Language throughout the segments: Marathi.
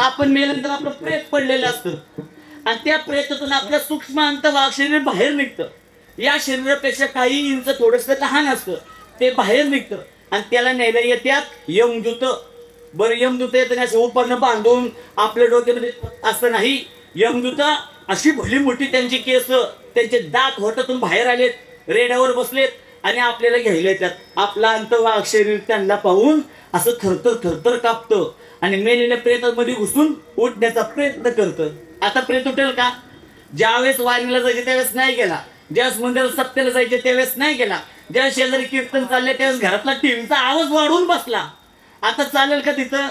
आपण मेल्यानंतर आपलं प्रेत पडलेलं असतं. आणि त्या प्रेतातून आपलं सूक्ष्म अंतभाग शरीर बाहेर निघतं. या शरीरापेक्षा काही इंच थोडस लहान असतं. ते बाहेर निघतं. आणि त्याला न्यायला येत्यात यमदूत बरं यमदूत येतं असे उपरनं बांधून आपल्या डोक्यामध्ये असं नाही. यमदूत अशी भली मोठी त्यांची केस त्यांचे दात होटातून बाहेर आलेत. रेड्यावर बसलेत. आणि आपल्याला घ्यायला येतात. आपला अंतवाग शरीर त्यांना पाहून असं थरथर थरथर कापतं. आणि मेलेल्या प्रेतामध्ये घुसून उठण्याचा प्रयत्न करतं. आता प्रेत उठेल का? ज्यावेळेस वारीला जायचे त्यावेळेस नाही गेला. ज्यावेळेस मंदिरात सत्तेला जायचे त्यावेळेस नाही गेला. ज्यावेळेस शेजारी कीर्तन चालले त्यावेळेस घरातला टीव्हीचा आवाज वाढून बसला. आता चालेल का तिथं?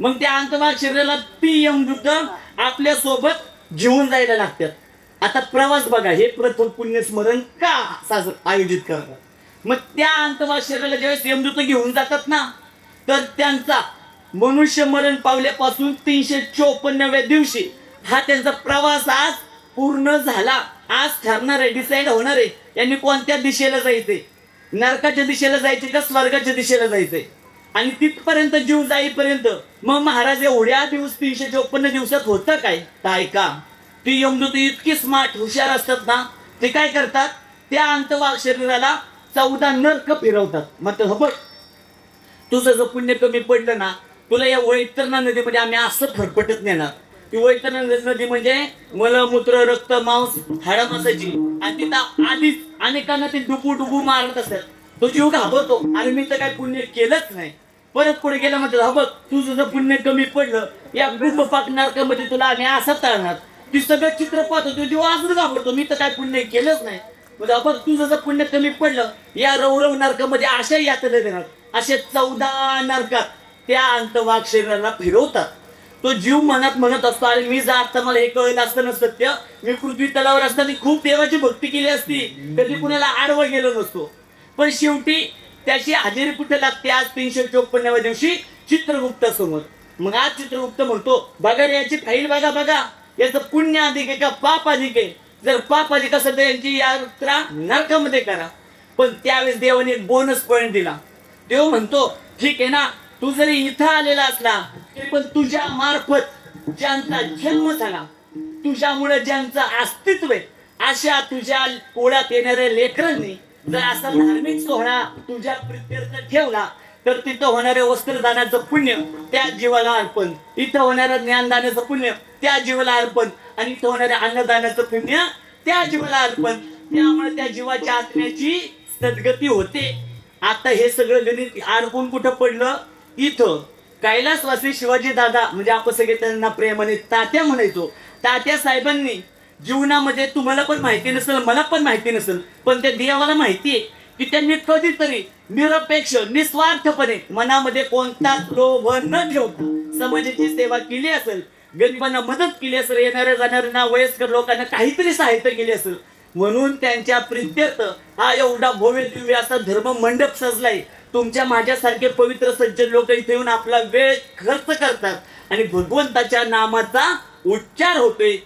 मग त्या अंतभाग शरीराला ती यमदूत आपल्यासोबत घेऊन जायला लागतात. आता प्रवास बघा हे प्रथम पुण्यस्मरण का साजर आयोजित करतात? मग त्या अंतवा शरीराला ज्यावेळेस यमदूत घेऊन जातात ना तर त्यांचा मनुष्य मरण पावल्यापासून तीनशे चोपन्नव्या दिवशी हा त्यांचा प्रवास आज पूर्ण झाला. आज ठरणार आहे डिसाईड होणार आहे यांनी कोणत्या दिशेला जायचंय? नरकाच्या दिशेला जायचे का स्वर्गाच्या दिशेला जायचंय? आणि तिथपर्यंत जीव जाईपर्यंत मग महाराज एवढ्या दिवस तीनशे चोपन्न दिवसात होतं काय? काय का ती यमदूत इतकी स्मार्ट हुशार असतात ना ते काय करतात? त्या अंतवाग शरीराला चौदा नर्क फिरवतात. मग ते बघ तुझं जर पुण्य कमी पडलं ना तुला या वैतरणा नदीमध्ये आम्ही असं फरफटत नेणार ती वैतरणा नदी म्हणजे मलमूत्र रक्त मांस हाडामासाची. आणि तिथं आधीच अनेकांना ते डुबू डुबू मारत असतात. तो जीव घाबरतो. आणि मी तर काय पुण्य केलंच नाही. परत पुढे गेला म्हणजे हा बघ तुझं जर पुण्य कमी पडलं या गुंब पाक नरकामध्ये तुला आम्ही असं तळणार. ती सगळं चित्र पाहतो तो जीव अजून घाबरतो. मी तर काय पुण्य केलंच नाही. म्हणजे आपण तुझं जर पुण्य कमी पडलं या रौरव नरकामध्ये अशा यात्रा देणार. असे चौदा नरकात त्या अंतवाग शरीराला फिरवतात. तो जीव मनात म्हणत असतो आणि मी जर आता मला हे कळलं असतं नसतं सत्य मी पृथ्वी तलावर असताना खूप देवाची भक्ती केली असती कधी कुणाला आडवं गेलो नसतो. पण शेवटी त्याची हजेरी कुठे लागते? आज तीनशे चोपन्नाव्या दिवशी चित्रगुप्ता समोर मग आज चित्रगुप्त म्हणतो बघा याची फाईल बघा बघा. याचं पुण्य अधिक आहे का पाप अधिक आहे? जर पाप अधिक असेल तर यांची यात्रा नरकामध्ये करा. पण त्यावेळेस देवाने एक बोनस पॉईंट दिला. देव म्हणतो ठीक आहे ना तू जरी इथं आलेला असला तरी पण तुझ्या मार्फत ज्यांचा जन्म झाला तुझ्यामुळे ज्यांचं अस्तित्व आहे अशा तुझ्या पोळ्यात येणाऱ्या लेकरांनी जर असा धार्मिक सोहळा तुझ्या प्रित्यर्थ ठेवला तर तिथं होणाऱ्या वस्त्रदानाचं पुण्य त्या जीवाला अर्पण. इथं होणाऱ्या ज्ञानदानाचं पुण्य त्या जीवाला अर्पण. आणि इथं होणाऱ्या अन्नदानाचं पुण्य त्या जीवाला अर्पण. त्यामुळे त्या जीवाच्या आत्म्याची सद्गती होते. आता हे सगळं गणित अडकून कुठं पडलं? इथं. कैलासवासी शिवाजी दादा म्हणजे आपण सगळे त्यांना प्रेमाने तात्या म्हणायचो. तात्या साहेबांनी जीवनामध्ये तुम्हाला पण माहिती नसेल मला पण माहिती नसेल पण त्या देवाला माहिती आहे की त्यांनी कधीतरी निरपेक्ष निस्वार्थपणे मनामध्ये कोणताच लोभ न ठेवता समाजाची सेवा केली असेल. गरिबांना मदत केली असेल येणाऱ्या जाणाऱ्यांना वयस्कर लोकांना काहीतरी सहाय्य केली असेल. म्हणून त्यांच्या प्रित्यर्थ हा एवढा भव्य दिव्य असा धर्म मंडप सजलाय. तुमच्या माझ्यासारखे पवित्र सज्जन लोक इथे येऊन आपला वेळ खर्च करतात. आणि भगवंताच्या नामाचा उच्चार होतोय.